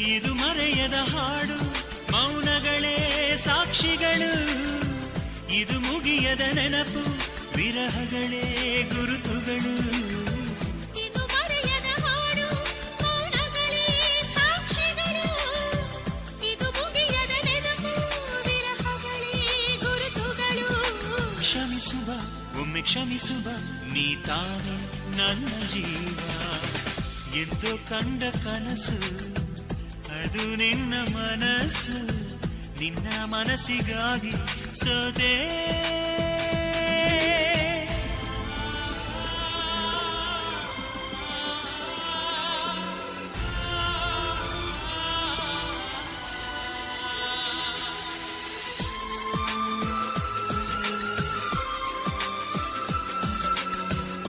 ಇದು ಮರೆಯದ ಹಾಡು ಮೌನಗಳೇ ಸಾಕ್ಷಿಗಳು. ಇದು ಮುಗಿಯದ ನೆನಪು ವಿರಹಗಳೇ ಗುರುತುಗಳು. ಕ್ಷಮಿಸುವ ಒಮ್ಮೆ ಕ್ಷಮಿಸುವ ನೀ ತಾನೆ ನನ್ನ ಜೀವ. ಎಂದು ಕಂಡ ಕನಸು ಅದು ನಿನ್ನ ಮನಸ್ಸು ನಿನ್ನ ಮನಸ್ಸಿಗಾಗಿ ಸೋದೆ